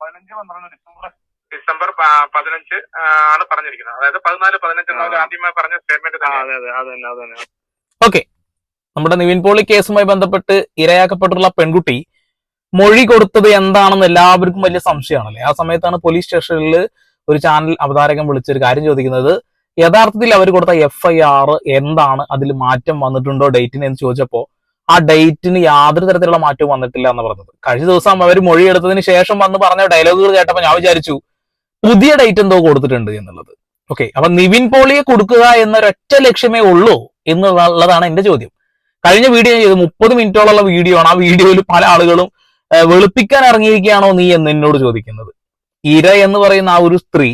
പതിനഞ്ച് പന്ത്രണ്ട് December. December പതിനഞ്ച് ആണ് പറഞ്ഞിരിക്കുന്നത്. അതായത് പതിനാല് പതിനഞ്ച് ആദ്യമായി പറഞ്ഞ സ്റ്റേറ്റ്മെന്റ് ഓക്കെ നമ്മുടെ നിവിൻ പോളി കേസുമായി ബന്ധപ്പെട്ട് ഇരയാക്കപ്പെട്ടുള്ള പെൺകുട്ടി മൊഴി കൊടുത്തത് എന്താണെന്ന് എല്ലാവർക്കും വലിയ സംശയമാണല്ലേ? ആ സമയത്താണ് പോലീസ് സ്റ്റേഷനിൽ ഒരു ചാനൽ അവതാരകൻ വിളിച്ചൊരു കാര്യം ചോദിക്കുന്നത്. യഥാർത്ഥത്തിൽ അവർ കൊടുത്ത എഫ് ഐ ആർ എന്താണ്? അതിൽ മാറ്റം വന്നിട്ടുണ്ടോ? ഡേറ്റിന് എന്ന് ചോദിച്ചപ്പോ ആ ഡേറ്റിന് യാതൊരു തരത്തിലുള്ള മാറ്റവും വന്നിട്ടില്ല എന്ന് പറഞ്ഞത്. കഴിഞ്ഞ ദിവസം അവർ മൊഴി എടുത്തതിന് ശേഷം വന്ന് പറഞ്ഞ ഡയലോഗുകൾ കേട്ടപ്പോൾ ഞാൻ വിചാരിച്ചു പുതിയ ഡേറ്റ് എന്തോ കൊടുത്തിട്ടുണ്ട് എന്നുള്ളത്. ഓക്കെ അപ്പൊ നിവിൻ പോളിയെ കൊടുക്കുക എന്നൊരൊറ്റ ലക്ഷ്യമേ ഉള്ളൂ എന്നുള്ളതാണ് എന്റെ ചോദ്യം. കഴിഞ്ഞ വീഡിയോ ചെയ്തു മുപ്പത് മിനിറ്റോളമുള്ള വീഡിയോ ആണ്. ആ വീഡിയോയിൽ പല ആളുകളും വെളുപ്പിക്കാൻ ഇറങ്ങിയിരിക്കുകയാണോ നീ എന്ന് എന്നോട് ചോദിക്കുന്നത്. ഇര എന്ന് പറയുന്ന ആ ഒരു സ്ത്രീ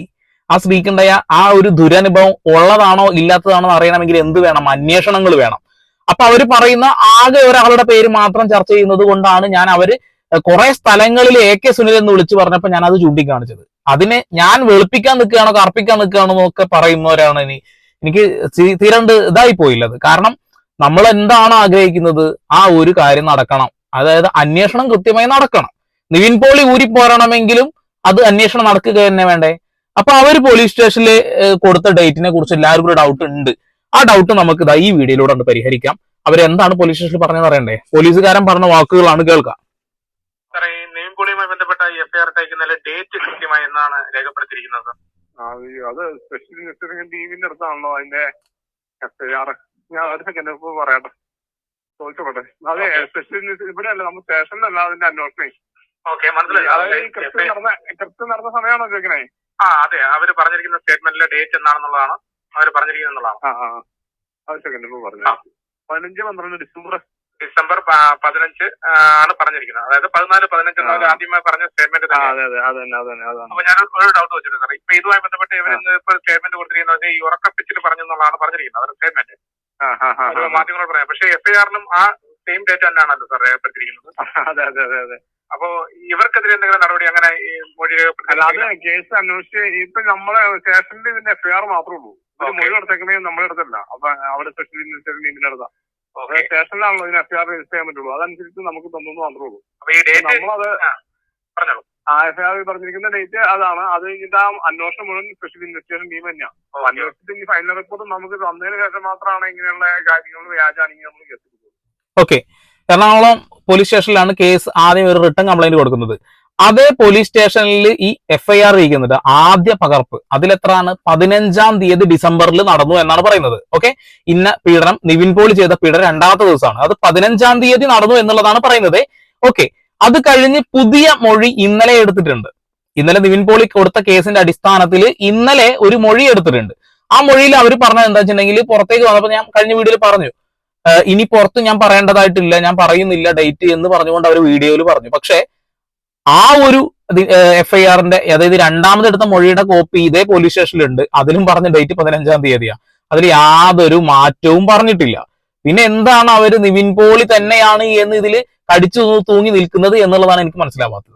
ആ സ്ത്രീക്കുണ്ടായ ആ ഒരു ദുരനുഭവം ഉള്ളതാണോ ഇല്ലാത്തതാണോ അറിയണമെങ്കിൽ എന്ത് വേണം? അന്വേഷണങ്ങൾ വേണം. അപ്പൊ അവർ പറയുന്ന ആകെ ഒരാളുടെ പേര് മാത്രം ചർച്ച ചെയ്യുന്നത് കൊണ്ടാണ് ഞാൻ അവർ കുറെ സ്ഥലങ്ങളിൽ എ കെ സുനിൽ എന്ന് വിളിച്ചു പറഞ്ഞപ്പോൾ ഞാൻ അത് ചൂണ്ടിക്കാണിച്ചത്. അതിനെ ഞാൻ വെളുപ്പിക്കാൻ നിൽക്കുകയാണോ കർപ്പിക്കാൻ നിൽക്കുകയാണോ എന്നൊക്കെ പറയുന്നവരാണ് ഇനി. എനിക്ക് തീരണ്ട് ഇതായി പോയില്ലത്. കാരണം നമ്മൾ എന്താണ് ആഗ്രഹിക്കുന്നത്? ആ ഒരു കാര്യം നടക്കണം. അതായത് അന്വേഷണം കൃത്യമായി നടക്കണം. നിവിൻ പോളി ഊരി പോരണമെങ്കിലും അത് അന്വേഷണം നടക്കുക തന്നെ വേണ്ടേ? അപ്പൊ അവർ പോലീസ് സ്റ്റേഷനിൽ കൊടുത്ത ഡേറ്റിനെ കുറിച്ച് എല്ലാവർക്കും ഒരു ഡൗട്ട് ഉണ്ട്. ആ ഡൗട്ട് നമുക്ക് ഇതാ ഈ വീഡിയോയിലൂടെ ഒന്ന് പരിഹരിക്കാം. അവരെന്താണ് പോലീസ് സ്റ്റേഷനിൽ പറഞ്ഞത് അറിയണ്ടേ? പോലീസുകാരൻ പറഞ്ഞ വാക്കുകളാണ് കേൾക്കാം. നെയിംപൊളിയുമായി ബന്ധപ്പെട്ട എഫ്ഐആർ അയക്കുന്നതിലെ ഡേറ്റ് കൃത്യമായി എന്നാണ് രേഖപ്പെടുത്തിയിരിക്കുന്നത്? ആ, അത് സ്പെഷ്യൽ ഇൻവെസ്റ്റിഗേഷൻ ടീമിന്റെ അടുത്താണല്ലോ അതിന്റെ എഫ് ഞാൻ ഒരു സെക്കൻഡ് ഇപ്പൊ പറയട്ടെ? ചോദിച്ചോട്ടെ അതെ Okay. സ്പെഷ്യൽ ഇവിടെ അല്ല നമ്മൾ സ്റ്റേഷനിലല്ല അതിന്റെ അന്വേഷണം ഓക്കെ മനസ്സിലായി. കൃത്യം നടന്ന കൃത്യം നടന്ന സമയമാണോ ചോദിക്കണേ? ആ അതെ അവർ പറഞ്ഞിരിക്കുന്ന സ്റ്റേറ്റ്മെന്റിലെ ഡേറ്റ് എന്നാണെന്നുള്ളതാണ് അവർ പറഞ്ഞിരിക്കുന്നതാണ്. ഒരു സെക്കൻഡ് പറഞ്ഞു. പതിനഞ്ച് പന്ത്രണ്ട് ഡിസംബർ. ഡിസംബർ പതിനഞ്ച് ആണ് പറഞ്ഞിരിക്കുന്നത്. അതായത് പതിനാല് പതിനഞ്ച് ആദ്യമായി പറഞ്ഞ സ്റ്റേറ്റ്മെന്റ് അപ്പൊ ഞാൻ ഒരു ഡൗട്ട് വെച്ചിട്ടുണ്ട് സാർ ഇപ്പൊ ഇതുമായി ബന്ധപ്പെട്ട് ഇവർ ഇന്ന് ഇപ്പൊ സ്റ്റേറ്റ്മെന്റ് കൊടുത്തിരിക്കുന്നത് ഈ ഉറക്കപ്പിച്ചിൽ പറഞ്ഞു എന്നുള്ളതാണ് പറഞ്ഞിരിക്കുന്നത് അതൊരു സ്റ്റേറ്റ്മെന്റ് മാധ്യമങ്ങൾ ആ പക്ഷെ എഫ് ഐ പറയാം. എഫ്ഐആറിലും ആ സെയിം ഡേറ്റ് തന്നെയാണല്ലോ സാർ രേഖപ്പെടുത്തിയിരിക്കുന്നത് അതെ അതെ അതെ അതെ. അപ്പോ ഇവർക്കെതിരെ എന്തെങ്കിലും നടപടി അങ്ങനെ മൊഴി രേഖപ്പെടുത്തി കേസ് അന്വേഷിച്ച് ഇപ്പൊ നമ്മളെ സ്റ്റേഷനിൽ ഇതിന്റെ എഫ് ഐ ആർ മാത്രമേ ഉള്ളൂ. ഒരു. മൊഴി കൊടുത്തേക്കണേ നമ്മുടെ അടുത്തല്ല. അപ്പൊ അവിടെ സ്പെഷ്യൽ ഇൻവെസ്റ്റിഗേഷൻ ടീമിന്റെ അടുത്താ ഓക്കെ സ്റ്റേഷനിലാണല്ലോ ഇതിന് എഫ് ആർ രജിസ്റ്റർ ചെയ്യാൻ പറ്റുള്ളൂ. അതനുസരിച്ച് നമുക്ക് തന്നു മാത്രമേ ഉള്ളൂ. ഈ ഡേറ്റ് നമ്മളത് ആ എഫ് ഐ ആർ പറഞ്ഞിരിക്കുന്ന ഡേറ്റ് അതാണ്. അത് കഴിഞ്ഞിട്ട് ആ അന്വേഷണം മുഴുവൻ സ്പെഷ്യൽ ഇൻവെസ്റ്റിഗേഷൻ ടീം തന്നെയാണ് അന്വേഷണത്തിൽ ഇനി ഫൈനൽ റിപ്പോർട്ട് നമുക്ക് തന്നതിന് ശേഷം മാത്രമാണ് ഇങ്ങനെയുള്ള കാര്യങ്ങൾ വ്യാജാണെങ്കിൽ നമ്മൾ കേസ് ഓക്കെ എറണാകുളം പോലീസ് സ്റ്റേഷനിലാണ് കേസ് ആദ്യം ഒരു റിട്ടേൺ കംപ്ലൈന്റ് കൊടുക്കുന്നത്. അതേ പോലീസ് സ്റ്റേഷനിൽ ഈ എഫ് ഐ ആർ ഇരിക്കുന്നുണ്ട് ആദ്യ പകർപ്പ്. അതിലെത്രയാണ് പതിനഞ്ചാം തീയതി ഡിസംബറിൽ നടന്നു എന്നാണ് പറയുന്നത്. ഓക്കെ ഇന്ന പീഡനം നിവിൻ പോളി ചെയ്ത പീഡനം രണ്ടാമത്തെ ദിവസമാണ്. അത് പതിനഞ്ചാം തീയതി നടന്നു എന്നുള്ളതാണ് പറയുന്നത്. ഓക്കെ അത് കഴിഞ്ഞ് പുതിയ മൊഴി ഇന്നലെ എടുത്തിട്ടുണ്ട്. ഇന്നലെ നിവിൻ പോളി കൊടുത്ത കേസിന്റെ അടിസ്ഥാനത്തിൽ ഇന്നലെ ഒരു മൊഴി എടുത്തിട്ടുണ്ട്. ആ മൊഴിയിൽ അവർ പറഞ്ഞത് എന്താ വെച്ചിട്ടുണ്ടെങ്കിൽ പുറത്തേക്ക് വന്നപ്പോൾ ഞാൻ കഴിഞ്ഞ വീഡിയോയിൽ പറഞ്ഞു. ഇനി പുറത്ത് ഞാൻ പറയേണ്ടതായിട്ടില്ല ഞാൻ പറയുന്നില്ല ഡേറ്റ് എന്ന് പറഞ്ഞുകൊണ്ട് അവർ വീഡിയോയിൽ പറഞ്ഞു. പക്ഷേ ആ ഒരു എഫ് ഐ ആറിന്റെ അതായത് രണ്ടാമത് എടുത്ത മൊഴിയുടെ കോപ്പി ഇതേ പോലീസ് സ്റ്റേഷനിലുണ്ട് അതിലും പറഞ്ഞ ഡേറ്റ് പതിനഞ്ചാം തീയതിയാണ് അതിൽ യാതൊരു മാറ്റവും പറഞ്ഞിട്ടില്ല. പിന്നെ എന്താണ് അവർ നിവിൻ പോളി തന്നെയാണ് എന്ന് ഇതിൽ കടിച്ചു തൂങ്ങി നിൽക്കുന്നത് എന്നുള്ളതാണ് എനിക്ക് മനസ്സിലാവാത്തത്.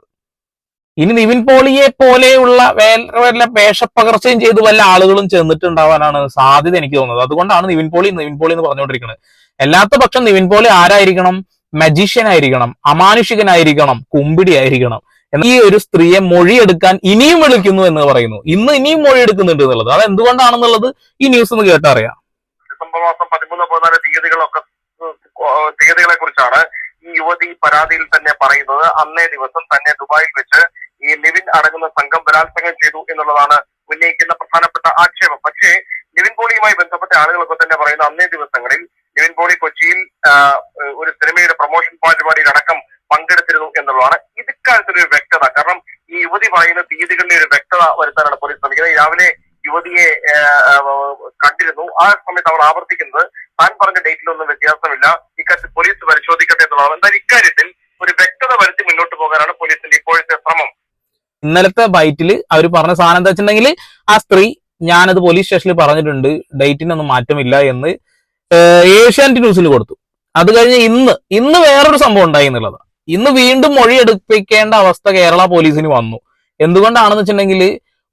ഇനി നിവിൻ പോളിയെ പോലെയുള്ള വേറെ വല്ല വേഷപ്പകർച്ചയും ചെയ്ത് വല്ല ആളുകളും ചെന്നിട്ടുണ്ടാവാനാണ് സാധ്യത എനിക്ക് തോന്നുന്നത്. അതുകൊണ്ടാണ് നിവിൻ പോളി നിവിൻ പോളി എന്ന് പറഞ്ഞുകൊണ്ടിരിക്കുന്നത്. അല്ലാത്ത പക്ഷം നിവിൻ പോളി ആരായിരിക്കണം? മജീഷ്യൻ ആയിരിക്കണം അമാനുഷികനായിരിക്കണം കുമ്പിടി ആയിരിക്കണം ഈ ഒരു സ്ത്രീയെ മൊഴിയെടുക്കാൻ ഇനിയും വിളിക്കുന്നു എന്ന് പറയുന്നു. ഇന്ന് ഇനിയും മൊഴി എടുക്കുന്നുണ്ട് എന്നുള്ളത്. അത് എന്തുകൊണ്ടാണെന്നുള്ളത് ഈ ന്യൂസ് ഒന്ന് കേട്ടറിയാം. ഡിസംബർ മാസം പതിമൂന്ന് പതിനാല് തീയതികളൊക്കെ തീയതികളെ കുറിച്ചാണ് ഈ യുവതി പരാതിയിൽ തന്നെ പറയുന്നത്. അന്നേ ദിവസം തന്നെ ദുബായിൽ വെച്ച് ഈ ലിവിൻ അടങ്ങുന്ന സംഘം ബലാത്സംഗം ചെയ്തു എന്നുള്ളതാണ് ഉന്നയിക്കുന്ന പ്രധാനപ്പെട്ട ആക്ഷേപം. പക്ഷേ നിവിൻ പോളിയുമായി ബന്ധപ്പെട്ട ആളുകളൊക്കെ തന്നെ പറയുന്ന അന്നേ ദിവസങ്ങളിൽ നിവിൻ പോളി കൊച്ചിയിൽ ഒരു സിനിമയുടെ പ്രൊമോഷൻ പരിപാടിയിലടക്കം പങ്കെടുത്തിരുന്നു എന്നുള്ളതാണ് ഇക്കാര്യത്തിൽ ഒരു വ്യക്തത. കാരണം ഈ യുവതി പറയുന്ന തീയതികളിലെ ഒരു വ്യക്തത വരുത്താനാണ് പോലീസ് ശ്രമിക്കുന്നത്. രാവിലെ യുവതിയെ കണ്ടിരുന്നു. ആ സമയത്ത് അവർ ആവർത്തിക്കുന്നത് താൻ പറഞ്ഞ ഡേറ്റിലൊന്നും വ്യത്യാസമില്ല. ഇക്കാര്യത്തിൽ പോലീസ് പരിശോധിക്കട്ടെ എന്നുള്ളതാണ്. എന്നാൽ ഇക്കാര്യത്തിൽ ഒരു വ്യക്തത വരുത്തി മുന്നോട്ട് പോകാനാണ് പോലീസിന്റെ ഇപ്പോഴത്തെ ശ്രമം. ഇന്നലത്തെ ബൈറ്റിൽ അവർ പറഞ്ഞ സാധനം എന്താ വെച്ചിട്ടുണ്ടെങ്കിൽ ആ സ്ത്രീ ഞാനത് പോലീസ് സ്റ്റേഷനിൽ പറഞ്ഞിട്ടുണ്ട്. ഡേറ്റിനൊന്നും മാറ്റമില്ല എന്ന് ഏഷ്യാനെറ്റ് ന്യൂസിൽ കൊടുത്തു. അത് കഴിഞ്ഞ് ഇന്ന് ഇന്ന് വേറൊരു സംഭവം ഉണ്ടായി എന്നുള്ളതാണ് ഇന്ന് വീണ്ടും മൊഴി എടുപ്പിക്കേണ്ട അവസ്ഥ കേരള പോലീസിന് വന്നു. എന്തുകൊണ്ടാണെന്ന് വെച്ചിട്ടുണ്ടെങ്കിൽ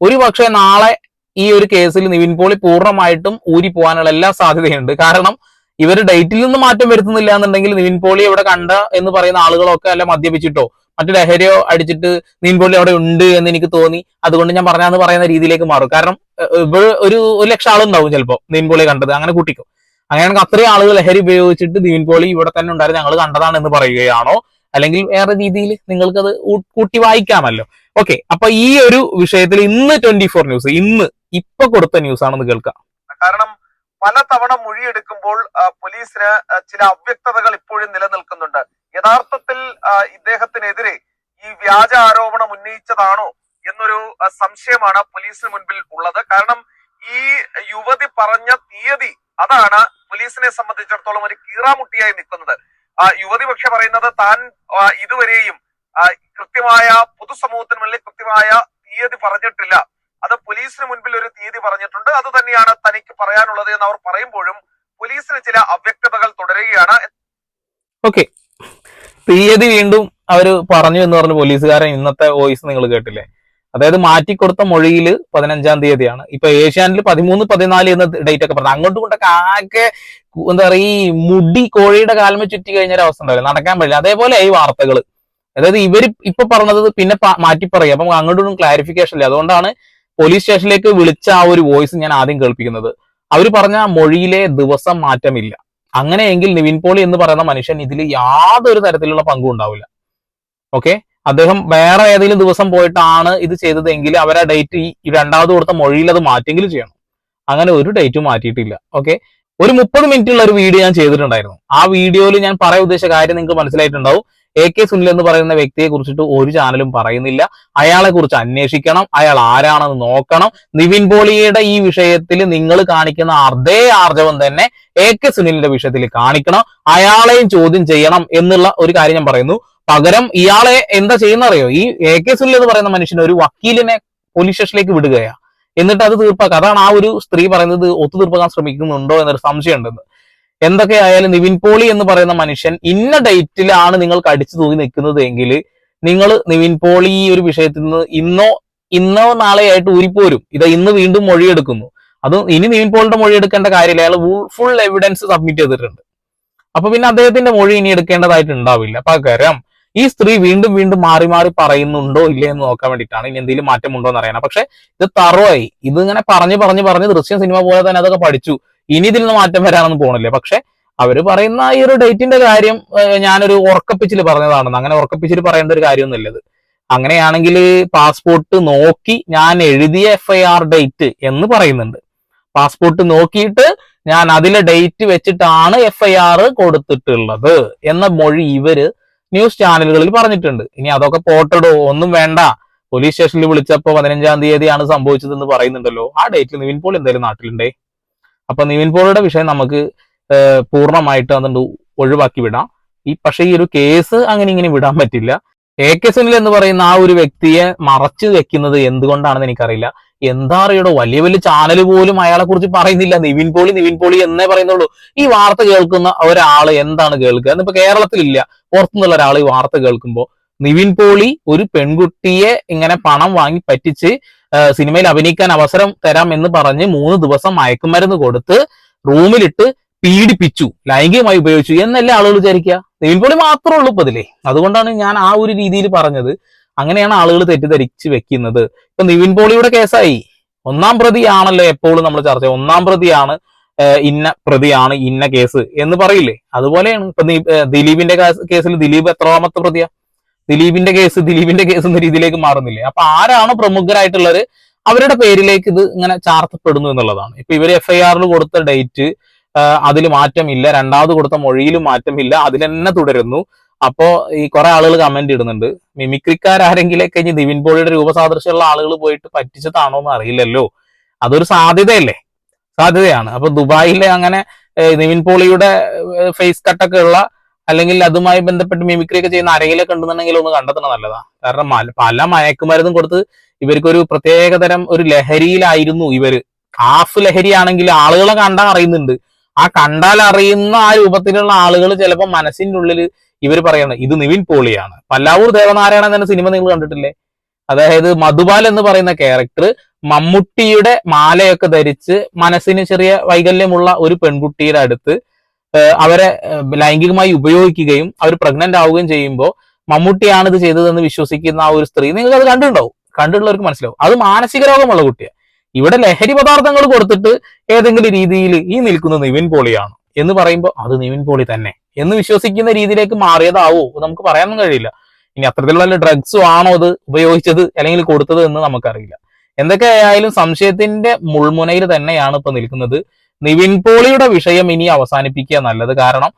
ഒരു പക്ഷേ നാളെ ഈ ഒരു കേസിൽ നിവിൻ പോളി പൂർണമായിട്ടും ഊരി പോകാനുള്ള എല്ലാ സാധ്യതയുണ്ട്. കാരണം ഇവർ ഡേറ്റിൽ നിന്ന് മാറ്റം വരുത്തുന്നില്ല എന്നുണ്ടെങ്കിൽ നിവിൻ പോളി ഇവിടെ കണ്ട എന്ന് പറയുന്ന ആളുകളൊക്കെ അല്ല മദ്യപിച്ചിട്ടോ? മറ്റു ലഹരിയോ അടിച്ചിട്ട് നിവിൻ പോളി അവിടെ ഉണ്ട് എന്ന് എനിക്ക് തോന്നി. അതുകൊണ്ട് ഞാൻ പറഞ്ഞാന്ന് പറയുന്ന രീതിയിലേക്ക് മാറും. കാരണം ഒരു ഒരു ലക്ഷം ആളുണ്ടാവും ചിലപ്പോൾ നിവിൻ പോളി കണ്ടത്. അങ്ങനെ കൂട്ടിക്കോ. അങ്ങനെയാണെങ്കിൽ അത്രയും ആളുകൾ ലഹരി ഉപയോഗിച്ചിട്ട് നീൻപൊളി ഇവിടെ തന്നെ ഉണ്ടായിരുന്നു. ഞങ്ങൾ കണ്ടതാണ് എന്ന് പറയുകയാണോ? അല്ലെങ്കിൽ വേറെ രീതിയിൽ നിങ്ങൾക്കത് കൂട്ടി വായിക്കാമല്ലോ. ഓക്കെ അപ്പൊ ഈ ഒരു വിഷയത്തിൽ ഇന്ന് ട്വന്റി ഫോർ ന്യൂസ് ഇന്ന് ഇപ്പൊ കൊടുത്ത ന്യൂസ് ആണെന്ന് കേൾക്കാം. കാരണം പലതവണ മൊഴിയെടുക്കുമ്പോൾ പോലീസിന് ചില അവ്യക്തതകൾ ഇപ്പോഴും നിലനിൽക്കുന്നുണ്ട്. യഥാർത്ഥത്തിൽ ഇദ്ദേഹത്തിനെതിരെ ഈ വ്യാജ ആരോപണം ഉന്നയിച്ചതാണോ എന്നൊരു സംശയമാണ് പോലീസിന് മുൻപിൽ ഉള്ളത്. കാരണം ഈ യുവതി പറഞ്ഞ തീയതി അതാണ് പോലീസിനെ സംബന്ധിച്ചിടത്തോളം ഒരു കീറാമുട്ടിയായി നിൽക്കുന്നത്. ആ, യുവതി പക്ഷെ പറയുന്നത് താൻ ഇതുവരെയും കൃത്യമായ പൊതുസമൂഹത്തിന് മുന്നിൽ കൃത്യമായ തീയതി പറഞ്ഞിട്ടില്ല. അത് പോലീസിന് മുൻപിൽ ഒരു തീയതി പറഞ്ഞിട്ടുണ്ട്. അത് തന്നെയാണ് തനിക്ക് പറയാനുള്ളത് എന്ന് അവർ പറയുമ്പോഴും പോലീസിന് ചില അവ്യക്തതകൾ തുടരുകയാണ്. ഓക്കെ. തീയതി വീണ്ടും അവർ പറഞ്ഞു എന്ന് പറഞ്ഞ പോലീസുകാരൻ ഇന്നത്തെ വോയിസ് നിങ്ങൾ കേട്ടില്ലേ? അതായത് മാറ്റിക്കൊടുത്ത മൊഴിയിൽ പതിനഞ്ചാം തീയതിയാണ്. ഇപ്പൊ ഏഷ്യാനിൽ പതിമൂന്ന് പതിനാല് എന്ന ഡേറ്റ് ഒക്കെ പറഞ്ഞു അങ്ങോട്ട് ഇങ്ങോട്ടൊക്കെ ആകെ എന്താ പറയുക ഈ മുടി കോഴിയുടെ കാൽമ ചുറ്റി കഴിഞ്ഞ ഒരു അവസ്ഥ ഉണ്ടാവില്ല? നടക്കാൻ പറ്റില്ല. അതേപോലെ ഈ വാർത്തകൾ അതായത് ഇവർ ഇപ്പൊ പറഞ്ഞത് പിന്നെ മാറ്റി പറയും അപ്പം അങ്ങോട്ടൊന്നും ക്ലാരിഫിക്കേഷൻ ഇല്ല. അതുകൊണ്ടാണ് പോലീസ് സ്റ്റേഷനിലേക്ക് വിളിച്ച ആ ഒരു വോയിസ് ഞാൻ ആദ്യം കേൾപ്പിക്കുന്നത്. അവർ പറഞ്ഞ മൊഴിയിലെ ദിവസം മാറ്റമില്ല. അങ്ങനെയെങ്കിൽ നിവിൻ പോളി എന്ന് പറയുന്ന മനുഷ്യൻ ഇതിൽ യാതൊരു തരത്തിലുള്ള പങ്കും ഉണ്ടാവില്ല. ഓക്കെ അദ്ദേഹം വേറെ ഏതെങ്കിലും ദിവസം പോയിട്ടാണ് ഇത് ചെയ്തതെങ്കിൽ അവരെ ഡേറ്റ് ഈ രണ്ടാമത് കൊടുത്ത മൊഴിയിൽ അത് മാറ്റെങ്കിലും ചെയ്യണം. അങ്ങനെ ഒരു ഡേറ്റും മാറ്റിയിട്ടില്ല. ഓക്കെ ഒരു മുപ്പത് മിനിറ്റുള്ള ഒരു വീഡിയോ ഞാൻ ചെയ്തിട്ടുണ്ടായിരുന്നു. ആ വീഡിയോയിൽ ഞാൻ പറയാൻ ഉദ്ദേശിച്ച കാര്യം നിങ്ങൾക്ക് മനസ്സിലായിട്ടുണ്ടാവും. എ കെ സുനിൽ എന്ന് പറയുന്ന വ്യക്തിയെ കുറിച്ചിട്ട് ഒരു ചാനലും പറയുന്നില്ല. അയാളെ കുറിച്ച് അന്വേഷിക്കണം. അയാൾ ആരാണെന്ന് നോക്കണം. നിവിൻ പോളിയുടെ ഈ വിഷയത്തിൽ നിങ്ങൾ കാണിക്കുന്ന അതേ ആർജവം തന്നെ എ കെ സുനിലിന്റെ വിഷയത്തിൽ കാണിക്കണം. അയാളെയും ചോദ്യം ചെയ്യണം എന്നുള്ള ഒരു കാര്യം ഞാൻ പറയുന്നു. പകരം ഇയാളെ എന്താ ചെയ്യുന്ന അറിയോ ഈ എ കെ സുനിൽ എന്ന് പറയുന്ന മനുഷ്യനെ ഒരു വക്കീലിനെ പോലീസ് സ്റ്റേഷനിലേക്ക് വിടുകയാണ് എന്നിട്ട് അത് തീർപ്പാക്കുക അതാണ് ആ ഒരു സ്ത്രീ പറയുന്നത് ഒത്തുതീർപ്പാക്കാൻ ശ്രമിക്കുന്നുണ്ടോ എന്നൊരു സംശയം ഉണ്ടെന്ന് എന്തൊക്കെ ആയാലും നിവിൻ പോളി എന്ന് പറയുന്ന മനുഷ്യൻ ഇന്ന ഡേറ്റിലാണ് നിങ്ങൾക്ക് അടിച്ചു തൂങ്ങി നിൽക്കുന്നത് എങ്കിൽ നിങ്ങൾ നിവിൻ പോളി ഈ ഒരു വിഷയത്തിൽ നിന്ന് ഇന്നോ ഇന്നോ നാളെയായിട്ട് ഊരിപ്പോരും. ഇത് ഇന്ന് വീണ്ടും മൊഴിയെടുക്കുന്നു. അത് ഇനി നിവിൻ പോളിന്റെ മൊഴി എടുക്കേണ്ട കാര്യമില്ല. അയാൾ ഫുൾ എവിഡൻസ് സബ്മിറ്റ് ചെയ്തിട്ടുണ്ട്. അപ്പൊ പിന്നെ അദ്ദേഹത്തിന്റെ മൊഴി ഇനി എടുക്കേണ്ടതായിട്ട് ഉണ്ടാവില്ല. പകരം ഈ സ്ത്രീ വീണ്ടും വീണ്ടും മാറി മാറി പറയുന്നുണ്ടോ ഇല്ലേ എന്ന് നോക്കാൻ വേണ്ടിയിട്ടാണ് ഇനി എന്തെങ്കിലും മാറ്റമുണ്ടോ എന്ന് അറിയണം പക്ഷെ ഇത് തറവായി. ഇത് ഇങ്ങനെ പറഞ്ഞ് പറഞ്ഞ് പറഞ്ഞ് ദൃശ്യം സിനിമ പോലെ തന്നെ അതൊക്കെ പഠിച്ചു. ഇനി ഇതിൽ നിന്ന് മാറ്റം വരാനൊന്നും പോണില്ല. പക്ഷെ അവർ പറയുന്ന ഈ ഒരു ഡേറ്റിന്റെ കാര്യം ഞാനൊരു ഉറക്കപ്പിച്ചിൽ പറഞ്ഞതാണെന്ന്. അങ്ങനെ ഉറക്കപ്പിച്ചിൽ പറയേണ്ട ഒരു കാര്യം ഇത്. അങ്ങനെയാണെങ്കിൽ പാസ്പോർട്ട് നോക്കി ഞാൻ എഴുതിയ എഫ് ഐ ആർ ഡേറ്റ് എന്ന് പറയുന്നുണ്ട്. പാസ്പോർട്ട് നോക്കിയിട്ട് ഞാൻ അതിലെ ഡേറ്റ് വെച്ചിട്ടാണ് എഫ് ഐ ആർ കൊടുത്തിട്ടുള്ളത്. എന്ന മൊഴി ഇവർ ന്യൂസ് ചാനലുകളിൽ പറഞ്ഞിട്ടുണ്ട്. ഇനി അതൊക്കെ പോട്ടടോ ഒന്നും വേണ്ട. പോലീസ് സ്റ്റേഷനിൽ വിളിച്ചപ്പോ പതിനഞ്ചാം തീയതിയാണ് സംഭവിച്ചതെന്ന് പറയുന്നുണ്ടല്ലോ. ആ ഡേറ്റിൽ നിവിൻ പോൾ എന്തായാലും നാട്ടിലുണ്ടേ? അപ്പൊ നിവിൻ പോളിയുടെ വിഷയം നമുക്ക് പൂർണമായിട്ട് അതുകൊണ്ട് ഒഴിവാക്കി വിടാം. ഈ പക്ഷേ ഈ ഒരു കേസ് അങ്ങനെ ഇങ്ങനെ വിടാൻ പറ്റില്ല. എ കെ സുനിൽ എന്ന് പറയുന്ന ആ ഒരു വ്യക്തിയെ മറച്ചു വെക്കുന്നത് എന്തുകൊണ്ടാണെന്ന് എനിക്കറിയില്ല. എന്താ അറിയടോ? വലിയ വലിയ ചാനൽ പോലും അയാളെ കുറിച്ച് പറയുന്നില്ല. നിവിൻ പോളി നിവിൻ പോളി എന്നേ പറയുന്നുള്ളൂ. ഈ വാർത്ത കേൾക്കുന്ന ഒരാൾ എന്താണ് കേൾക്കുക? എന്നിപ്പോ കേരളത്തിലില്ല. പുറത്തുനിന്നുള്ള ഒരാൾ ഈ വാർത്ത കേൾക്കുമ്പോൾ നിവിൻ പോളി ഒരു പെൺകുട്ടിയെ ഇങ്ങനെ പണം വാങ്ങി പറ്റിച്ച് സിനിമയിൽ അഭിനയിക്കാൻ അവസരം തരാം എന്ന് പറഞ്ഞ് മൂന്ന് ദിവസം മയക്കുമരുന്ന് കൊടുത്ത് റൂമിലിട്ട് പീഡിപ്പിച്ചു. ലൈംഗികമായി ഉപയോഗിച്ചു. എന്നല്ലേ ആളുകൾ വിചാരിക്കുക? നിവിൻ പോളി മാത്രമേ ഉള്ളൂ ഇപ്പതിലേ അതുകൊണ്ടാണ് ഞാൻ ആ ഒരു രീതിയിൽ പറഞ്ഞത്. അങ്ങനെയാണ് ആളുകൾ തെറ്റിദ്ധരിച്ച് വെക്കുന്നത്. ഇപ്പൊ നിവിൻ പോളിയുടെ കേസായി. ഒന്നാം പ്രതിയാണല്ലോ എപ്പോഴും നമ്മൾ ചർച്ച. ഒന്നാം പ്രതിയാണ് ഇന്ന പ്രതിയാണ് ഇന്ന കേസ് എന്ന് പറയില്ലേ? അതുപോലെയാണ് ഇപ്പൊ ദിലീപിന്റെ കേസിൽ ദിലീപ് എത്രാമത്തെ പ്രതിയാ? ദിലീപിന്റെ കേസ് ദിലീപിന്റെ കേസ് എന്ന രീതിയിലേക്ക് മാറുന്നില്ലേ? അപ്പൊ ആരാണ് പ്രമുഖരായിട്ടുള്ളവര് അവരുടെ പേരിലേക്ക് ഇത് ഇങ്ങനെ ചാർത്തപ്പെടുന്നു എന്നുള്ളതാണ്. ഇപ്പൊ ഇവർ എഫ് ഐ ആറിൽ കൊടുത്ത ഡേറ്റ് അതിൽ മാറ്റമില്ല. രണ്ടാമത് കൊടുത്ത മൊഴിയിലും മാറ്റമില്ല. അതിൽ തന്നെ തുടരുന്നു. അപ്പോ ഈ കുറെ ആളുകൾ കമന്റ് ഇടുന്നുണ്ട്. മിമിക്രിക്കാരെങ്കിലൊക്കെ ഇനി ദിവിൻ പോളിയുടെ രൂപസാദൃശ്യമുള്ള ആളുകൾ പോയിട്ട് പറ്റിച്ചതാണോ എന്ന് അറിയില്ലല്ലോ. അതൊരു സാധ്യതയല്ലേ? സാധ്യതയാണ്. അപ്പൊ ദുബായിലെ അങ്ങനെ നിവിൻ പോളിയുടെ ഫേസ് കട്ടൊക്കെ ഉള്ള അല്ലെങ്കിൽ അതുമായി ബന്ധപ്പെട്ട് മിമിക്രി ഒക്കെ ചെയ്യുന്ന അരയിലൊക്കെ ഉണ്ടെന്നുണ്ടെങ്കിൽ ഒന്ന് കണ്ടെത്തണം നല്ലതാ. കാരണം പല മയക്കുമരുന്നും കൊടുത്ത് ഇവർക്കൊരു പ്രത്യേകതരം ഒരു ലഹരിയിലായിരുന്നു ഇവർ. ഹാഫ് ലഹരിയാണെങ്കിൽ ആളുകളെ കണ്ടാൽ അറിയുന്നുണ്ട്. ആ കണ്ടാൽ അറിയുന്ന ആ രൂപത്തിലുള്ള ആളുകൾ ചിലപ്പോൾ മനസ്സിന്റെ ഉള്ളിൽ ഇവർ പറയുന്നത് ഇത് നിവിൻ പോളിയാണ്. പല്ലാവൂർ ദേവനാരായണൻ എന്ന സിനിമ നിങ്ങൾ കണ്ടിട്ടില്ലേ? അതായത് മധുബാൽ എന്ന് പറയുന്ന ക്യാരക്ടർ മമ്മൂട്ടിയുടെ മാലയൊക്കെ ധരിച്ച് മനസ്സിന് ചെറിയ വൈകല്യമുള്ള ഒരു പെൺകുട്ടിയുടെ അടുത്ത് അവരെ ലൈംഗികമായി ഉപയോഗിക്കുകയും അവർ പ്രഗ്നന്റ് ആവുകയും ചെയ്യുമ്പോൾ മമ്മൂട്ടിയാണ് ഇത് ചെയ്തതെന്ന് വിശ്വസിക്കുന്ന ആ ഒരു സ്ത്രീ നിങ്ങൾക്ക് അത് കണ്ടിട്ടുണ്ടാവും. കണ്ടിട്ടുള്ളവർക്ക് മനസ്സിലാവും. അത് മാനസിക രോഗമുള്ള കുട്ടിയാണ് ഇവിടെ ലഹരി പദാർത്ഥങ്ങൾ കൊടുത്തിട്ട് ഏതെങ്കിലും രീതിയിൽ ഈ നിൽക്കുന്ന നിവിൻ പോളിയാണ് എന്ന് പറയുമ്പോൾ അത് നിവിൻ പോളി തന്നെ. എന്ന് വിശ്വസിക്കുന്ന രീതിയിലേക്ക് മാറിയതാവോ. നമുക്ക് പറയാനൊന്നും കഴിയില്ല. ഇനി അത്തരത്തിലുള്ള ഡ്രഗ്സ് ആണോ അത് ഉപയോഗിച്ചത് അല്ലെങ്കിൽ കൊടുത്തത് എന്ന് നമുക്കറിയില്ല. എന്തൊക്കെ ആയാലും സംശയത്തിന്റെ മുൾമുനയിൽ തന്നെയാണ് ഇപ്പൊ നിൽക്കുന്നത്. നിവിൻ പോളിയുടെ വിഷയം ഇനി അവസാനിപ്പിക്കുക നല്ലത് കാരണം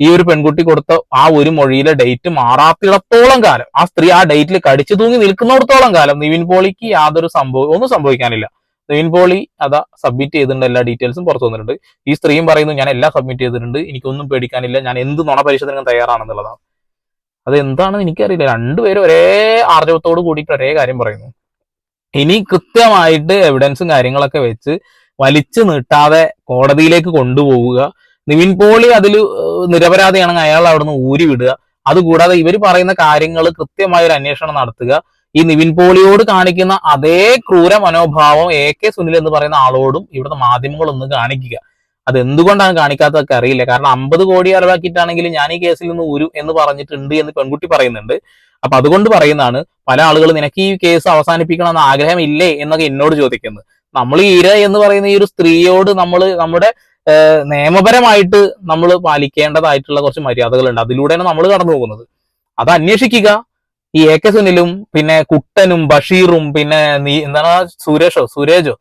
ഈ ഒരു പെൺകുട്ടി കൊടുത്ത ആ ഒരു മൊഴിയിലെ ഡേറ്റ് മാറാത്തിടത്തോളം കാലം. ആ സ്ത്രീ ആ ഡേറ്റിൽ കടിച്ചു തൂങ്ങി നിൽക്കുന്നിടത്തോളം കാലം നിവിൻ പോളിക്ക് യാതൊരു സംഭവം ഒന്നും സംഭവിക്കാനില്ല. നിവിൻ പോളി അതാ സബ്മിറ്റ് ചെയ്തിട്ടുണ്ട് എല്ലാ ഡീറ്റെയിൽസും പുറത്തു വന്നിട്ടുണ്ട്. ഈ സ്ത്രീയും പറയുന്നു ഞാൻ എല്ലാം സബ്മിറ്റ് ചെയ്തിട്ടുണ്ട് എനിക്കൊന്നും പേടിക്കാനില്ല ഞാൻ എന്ത് നുണ പരിശോധനയും തയ്യാറാണെന്നുള്ളതാണ് അത് എന്താണെന്ന് എനിക്കറിയില്ല. രണ്ടുപേരും ഒരേ ആർജവത്തോട് കൂടിയിട്ട് ഒരേ കാര്യം പറയുന്നു. ഇനി കൃത്യമായിട്ട് എവിഡൻസും കാര്യങ്ങളൊക്കെ വെച്ച് വലിച്ചു നീട്ടാതെ കോടതിയിലേക്ക് കൊണ്ടുപോവുക. നിവിൻ പോളി അതിൽ നിരപരാധിയാണെങ്കിൽ അയാൾ അവിടുന്ന് ഊരി വിടുക അതുകൂടാതെ ഇവർ പറയുന്ന കാര്യങ്ങൾ കൃത്യമായ ഒരു അന്വേഷണം നടത്തുക. ഈ നിവിൻ പോളിയോട് കാണിക്കുന്ന അതേ ക്രൂര മനോഭാവം എ കെ സുനിൽ എന്ന് പറയുന്ന ആളോടും ഇവിടുത്തെ മാധ്യമങ്ങളൊന്ന് കാണിക്കുക. അത് എന്തുകൊണ്ടാണ് കാണിക്കാത്തതൊക്കെ അറിയില്ല. കാരണം അമ്പത് കോടി അലവാക്കിയിട്ടാണെങ്കിൽ ഞാൻ ഈ കേസിൽ നിന്ന് ഒരു എന്ന് പറഞ്ഞിട്ടുണ്ട് എന്ന് പെൺകുട്ടി പറയുന്നുണ്ട്. അപ്പൊ അതുകൊണ്ട് പറയുന്നതാണ് പല ആളുകൾ നിനക്ക് ഈ കേസ് അവസാനിപ്പിക്കണം എന്ന ആഗ്രഹമില്ലേ എന്നൊക്കെ എന്നോട് ചോദിക്കുന്നത്. നമ്മൾ ഇര എന്ന് പറയുന്ന ഈ ഒരു സ്ത്രീയോട് നമ്മൾ നമ്മുടെ നിയമപരമായിട്ട് നമ്മൾ പാലിക്കേണ്ടതായിട്ടുള്ള കുറച്ച് മര്യാദകളുണ്ട്. അതിലൂടെയാണ് നമ്മൾ കടന്നു പോകുന്നത് അത് അന്വേഷിക്കുക. ഈ എ കെ സുനിലും പിന്നെ കുട്ടനും ബഷീറും പിന്നെ നീ എന്താണ് സുരേഷോ സുരേജോ?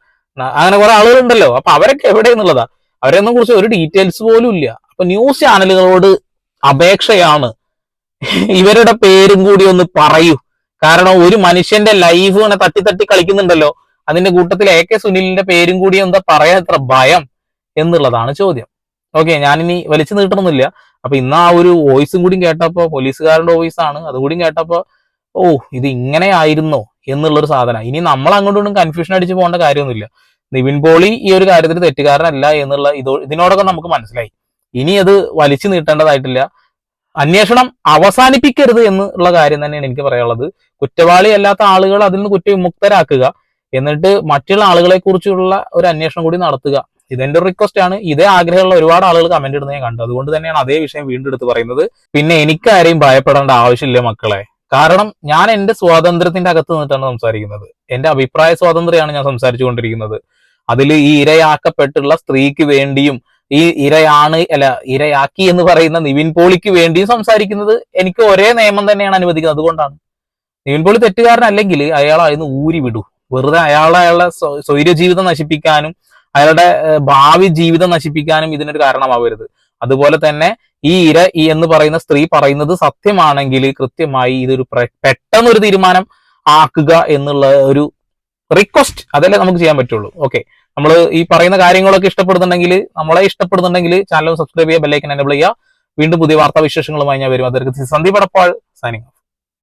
അങ്ങനെ കുറെ ആളുകളുണ്ടല്ലോ. അപ്പൊ അവരൊക്കെ എവിടെ എന്നുള്ളതാ അവരെയൊന്നും കുറിച്ച് ഒരു ഡീറ്റെയിൽസ് പോലും ഇല്ല. അപ്പൊ ന്യൂസ് ചാനലുകളോട് അപേക്ഷയാണ്. ഇവരുടെ പേരും കൂടി ഒന്ന് പറയൂ. കാരണം ഒരു മനുഷ്യന്റെ ലൈഫ് ഇങ്ങനെ തട്ടി തട്ടി കളിക്കുന്നുണ്ടല്ലോ. അതിന്റെ കൂട്ടത്തിൽ എ കെ സുനിലിന്റെ പേരും കൂടി എന്താ പറയാ? എത്ര ഭയം എന്നുള്ളതാണ് ചോദ്യം. ഓക്കെ ഞാനിനി വലിച്ചു നീട്ടണമെന്നില്ല അപ്പൊ ഇന്ന് ആ ഒരു വോയിസും കൂടി കേട്ടപ്പോ പോലീസുകാരുടെ വോയിസ് ആണ്. അതുകൂടി കേട്ടപ്പോ ഓ ഇത് ഇങ്ങനെ ആയിരുന്നോ എന്നുള്ളൊരു സാധനം. ഇനി നമ്മൾ അങ്ങോട്ടും കൺഫ്യൂഷൻ അടിച്ച് പോകേണ്ട കാര്യമൊന്നുമില്ല. നിവിൻ പോളി ഈ ഒരു കാര്യത്തിൽ തെറ്റുകാരനല്ല എന്നുള്ള ഇതോ ഇതിനോടൊക്കെ നമുക്ക് മനസ്സിലായി. ഇനി അത് വലിച്ചു നീട്ടേണ്ടതായിട്ടില്ല. അന്വേഷണം അവസാനിപ്പിക്കരുത് എന്നുള്ള കാര്യം തന്നെയാണ് എനിക്ക് പറയാനുള്ളത്. കുറ്റവാളി അല്ലാത്ത ആളുകൾ അതിൽ നിന്ന് കുറ്റവിമുക്തരാക്കുക എന്നിട്ട് മറ്റുള്ള ആളുകളെ കുറിച്ചുള്ള ഒരു അന്വേഷണം കൂടി നടത്തുക. ഇതെന്റെ റിക്വസ്റ്റ് ആണ്. ഇതേ ആഗ്രഹമുള്ള ഒരുപാട് ആളുകൾ കമന്റ് ഇടുന്നത് ഞാൻ കണ്ടു. അതുകൊണ്ട് തന്നെയാണ് അതേ വിഷയം വീണ്ടും എടുത്ത് പറയുന്നത്. പിന്നെ എനിക്കാരെയും ഭയപ്പെടേണ്ട ആവശ്യമില്ല മക്കളെ. കാരണം ഞാൻ എന്റെ സ്വാതന്ത്ര്യത്തിന്റെ അകത്ത് നിന്നിട്ടാണ് സംസാരിക്കുന്നത്. എന്റെ അഭിപ്രായ സ്വാതന്ത്ര്യമാണ് ഞാൻ സംസാരിച്ചുകൊണ്ടിരിക്കുന്നത്. അതിൽ ഈ ഇരയാക്കപ്പെട്ടുള്ള സ്ത്രീക്ക് വേണ്ടിയും ഈ ഇരയാണ് അല്ല ഇരയാക്കി എന്ന് പറയുന്ന നിവിൻ പോളിക്ക് വേണ്ടിയും സംസാരിക്കുന്നത് എനിക്ക് ഒരേ നിയമം തന്നെയാണ് അനുവദിക്കുന്നത്. അതുകൊണ്ടാണ്. നിവിൻ പോളി തെറ്റുകാരനല്ലെങ്കിൽ അയാൾ അതിന് ഊരി വിടൂ. വെറുതെ അയാളെ അയാളുടെ സ്വൈര്യ ജീവിതം നശിപ്പിക്കാനും അയാളുടെ ഭാവി ജീവിതം നശിപ്പിക്കാനും ഇതിനൊരു കാരണമാവരുത്. അതുപോലെ തന്നെ ഈ ഇര ഈ എന്ന് പറയുന്ന സ്ത്രീ പറയുന്നത് സത്യമാണെങ്കിൽ കൃത്യമായി ഇതൊരു പെട്ടെന്നൊരു തീരുമാനം ആക്കുക എന്നുള്ള ഒരു റിക്വസ്റ്റ് അതല്ലേ നമുക്ക് ചെയ്യാൻ പറ്റുള്ളൂ. ഓക്കെ നമ്മൾ ഈ പറയുന്ന കാര്യങ്ങളൊക്കെ ഇഷ്ടപ്പെടുന്നുണ്ടെങ്കിൽ നമ്മളെ ഇഷ്ടപ്പെടുന്നുണ്ടെങ്കിൽ ചാനൽ സബ്സ്ക്രൈബ് ചെയ്യുക ബെല്ലൈക്കൻ എനേബിൾ ചെയ്യുക. വീണ്ടും പുതിയ വാർത്താ വിശേഷങ്ങളുമായി ഞാൻ വരും അതൊരു സന്ദീപ് അടപ്പാൾ സൈനിങ്